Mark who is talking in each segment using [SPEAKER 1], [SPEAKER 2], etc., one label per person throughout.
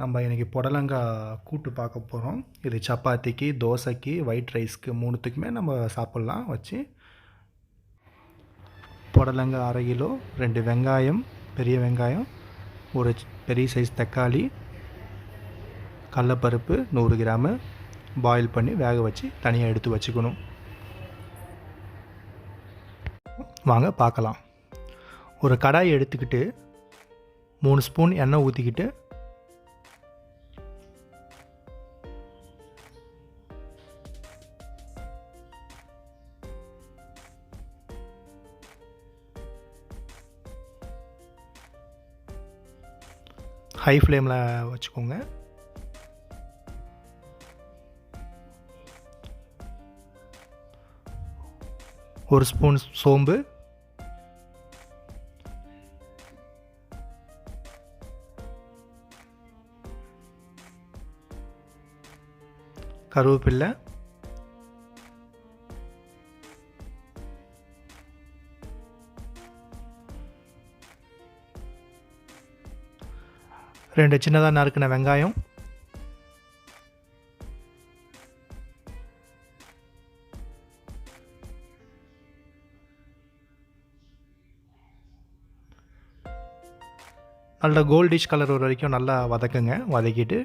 [SPEAKER 1] நம்ம இன்றைக்கி புடலங்காய் கூட்டு பார்க்க போகிறோம் இது சப்பாத்திக்கு தோசைக்கு ஒயிட் ரைஸ்க்கு மூணுத்துக்குமே நம்ம சாப்பிட்லாம். வச்சு புடலங்காய் அரை கிலோ ரெண்டு வெங்காயம் பெரிய வெங்காயம் ஒரு பெரிய சைஸ் தக்காளி கடலப்பருப்பு நூறு கிராமு பாயில் பண்ணி வேக வச்சு தனியாக எடுத்து வச்சுக்கணும். வாங்க பார்க்கலாம். ஒரு கடாய் எடுத்துக்கிட்டு மூணு ஸ்பூன் எண்ணெய் ஊற்றிக்கிட்டு ஹை ஃப்ளேமில் வச்சுக்கோங்க. ஒரு ஸ்பூன் சோம்பு. கருவேப்பில்லை. ரெண்டு சின்னதாக நறுக்கின வெங்காயம். நல்ல கோல்டிஷ் கலர் ஒரு வரைக்கும் நல்லா வதக்குங்க. வதக்கிட்டு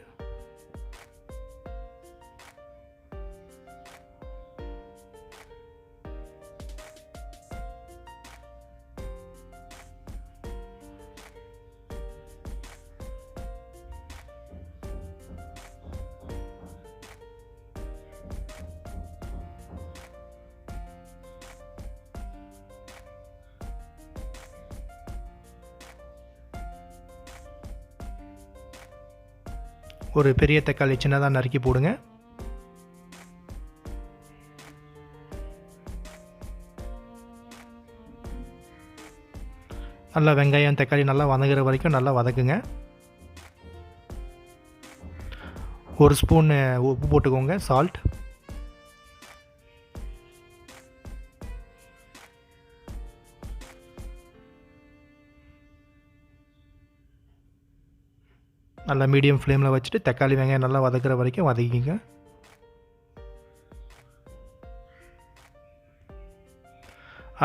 [SPEAKER 1] ஒரு பெரிய தக்காளி சின்னதாக நறுக்கி போடுங்க. நல்லா வெங்காயம் தக்காளி நல்லா வதங்குற வரைக்கும் நல்லா வதக்குங்க. ஒரு ஸ்பூன் உப்பு போட்டுக்கோங்க சால்ட் நல்லா மீடியம் ஃப்ளேமில் வச்சுட்டு தக்காளி வெங்காயம் நல்லா வதக்கிற வரைக்கும் வதக்கிங்க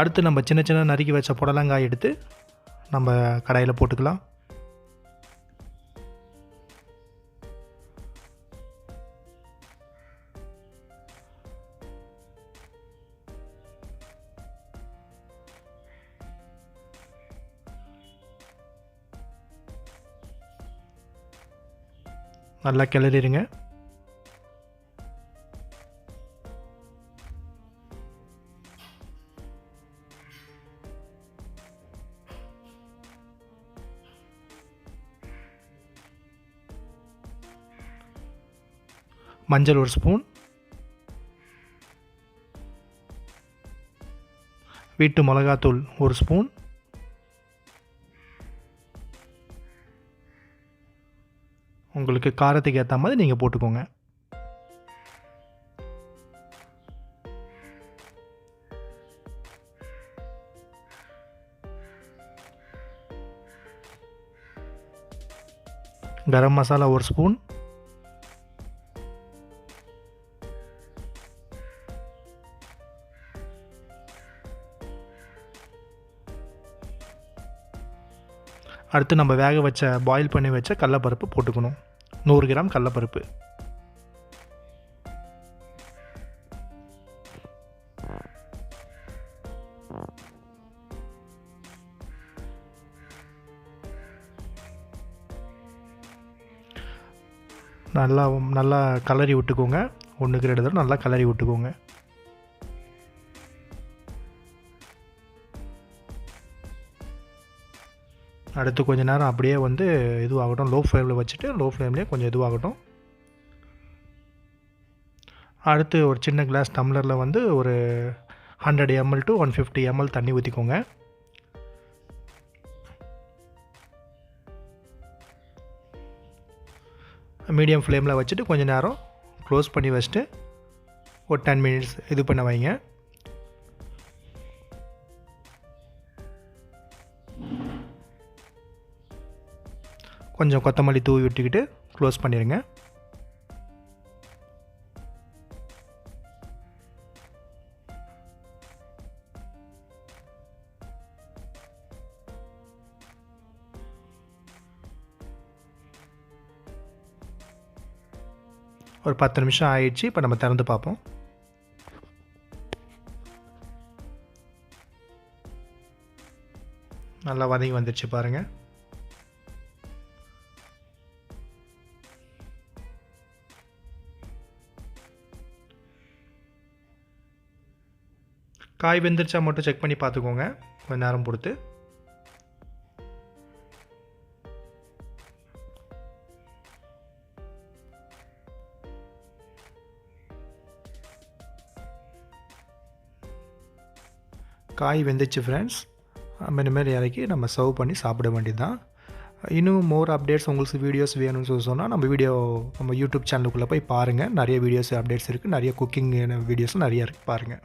[SPEAKER 1] அடுத்து நம்ம சின்ன சின்ன நறுக்கி வச்ச புடலங்காய் எடுத்து நம்ம கடாயில் போட்டுக்கலாம். நல்லா கிளறிடுங்க. மஞ்சள் ஒரு ஸ்பூன். வீட்டு மிளகாத்தூள் ஒரு ஸ்பூன். உங்களுக்கு காரத்துக்கு ஏற்ற மாதிரி நீங்கள் போட்டுக்கோங்க. கரம் மசாலா ஒரு ஸ்பூன். அடுத்து நம்ம வேக வச்ச பாயில் பண்ணி வச்ச கடலப்பருப்பு போட்டுக்கணும். நூறு கிராம் கடலப்பருப்பு. நல்லா நல்லா கலரி விட்டுக்கோங்க. ஒன்றுக்கு ரெண்டு தடவை நல்லா கலரி விட்டுக்கோங்க. அடுத்து கொஞ்ச நேரம் அப்படியே வந்து இதுவாகட்டும். லோ ஃப்ளேமில் வச்சுட்டு லோ ஃப்ளேம்லேயே கொஞ்சம் இதுவாகட்டும். அடுத்து ஒரு சின்ன கிளாஸ் டம்ளரில் வந்து ஒரு hundred ml to one fifty ml தண்ணி ஊற்றிக்கோங்க மீடியம் ஃப்ளேமில் வச்சுட்டு கொஞ்ச நேரம் க்ளோஸ் பண்ணி வச்சுட்டு ஒரு டென் மினிட்ஸ் இது பண்ண வைங்க. கொஞ்சம் கொத்தமல்லி தூவி விட்டுக்கிட்டு க்ளோஸ் பண்ணிடுங்க ஒரு பத்து நிமிஷம் ஆயிடுச்சு இப்போ நம்ம திறந்து பார்ப்போம். நல்லா வதங்கி வந்துடுச்சு பாருங்கள் காய் வெந்துருச்சா மட்டும் செக் பண்ணி பார்த்துக்கோங்க. கொஞ்சம் நேரம் பொறுத்து. காய் வெந்துச்சு ஃப்ரெண்ட்ஸ் இனிமேல் இறக்கி நம்ம சர்வ் பண்ணி சாப்பிட வேண்டியது தான் இன்னும் மோர் அப்டேட்ஸ் உங்களுக்கு வீடியோஸ் வேணும்னு சொல்லி சொன்னால் நம்ம வீடியோ நம்ம யூடியூப் சேனலுக்குள்ளே போய் பாருங்கள் நிறைய வீடியோஸ் அப்டேட்ஸ் இருக்குது நிறைய குக்கிங் வீடியோஸும் நிறைய இருக்குது பாருங்கள்